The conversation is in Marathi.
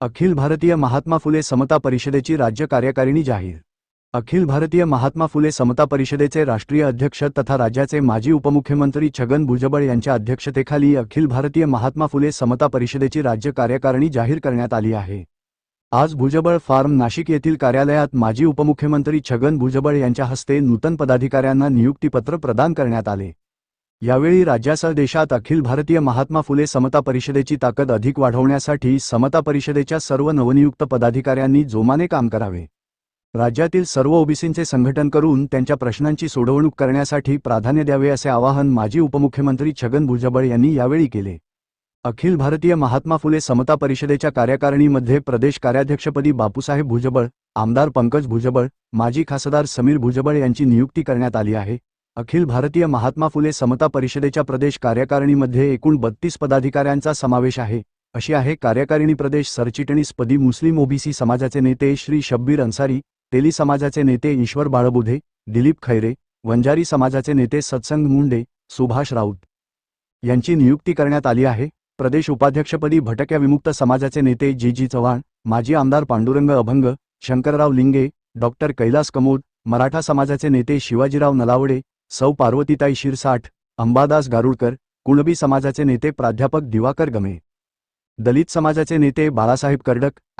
अखिल भारतीय महात्मा फुले समता परिषदेची राज्य कार्यकारिणी जाहीर. अखिल भारतीय महात्मा फुले समता परिषदेचे राष्ट्रीय अध्यक्ष तथा राज्याचे माजी उपमुख्यमंत्री छगन भुजबळ यांच्या अध्यक्षतेखाली अखिल भारतीय महात्मा फुले समता परिषदेची राज्य कार्यकारिणी जाहीर करण्यात आली आहे. आज भुजबळ फार्म नाशिक येथील कार्यालयात माजी उपमुख्यमंत्री छगन भुजबळ यांच्या हस्ते नूतन पदाधिकाऱ्यांना नियुक्तीपत्र प्रदान करण्यात आले. यावेळी राज्यासह देशात अखिल भारतीय महात्मा फुले समता परिषदेची ताकद अधिक वाढवण्यासाठी समता परिषदेच्या सर्व नवनियुक्त पदाधिकाऱ्यांनी जोमाने काम करावे. राज्यातील सर्व ओबीसींचे संघटन करून त्यांच्या प्रश्नांची सोडवणूक करण्यासाठी प्राधान्य द्यावे असे आवाहन माजी उपमुख्यमंत्री छगन भुजबळ यांनी यावेळी केले. अखिल भारतीय महात्मा फुले समता परिषदेच्या कार्यकारिणीमध्ये प्रदेश कार्याध्यक्षपदी बापूसाहेब भुजबळ आमदार पंकज भुजबळ माजी खासदार समीर भुजबळ यांची नियुक्ती करण्यात आली आहे. अखिल भारतीय महात्मा फुले समता परिषदेच्या प्रदेश कार्यकारिणीमध्ये एकूण बत्तीस पदाधिकाऱ्यांचा समावेश आहे. अशी आहे कार्यकारिणी प्रदेश सरचिटणीसपदी मुस्लिम ओबीसी समाजाचे नेते श्री शब्बीर अन्सारी तेली समाजाचे नेते ईश्वर बाळबुधे दिलीप खैरे वंजारी समाजाचे नेते सत्संग मुंडे सुभाष राऊत यांची नियुक्ती करण्यात आली आहे. प्रदेश उपाध्यक्षपदी भटक्या विमुक्त समाजाचे नेते जी जी चव्हाण माजी आमदार पांडुरंग अभंग शंकरराव लिंगे डॉक्टर कैलास कमोद मराठा समाजाचे नेते शिवाजीराव नलावडे सौ पार्वतीताई शिरसाठ अंबादास गारुडकर कुणबी समाजाचे नेते प्राध्यापक दिवाकर गमे. दलित समाजाचे नेते बाळासाहेब कर्डक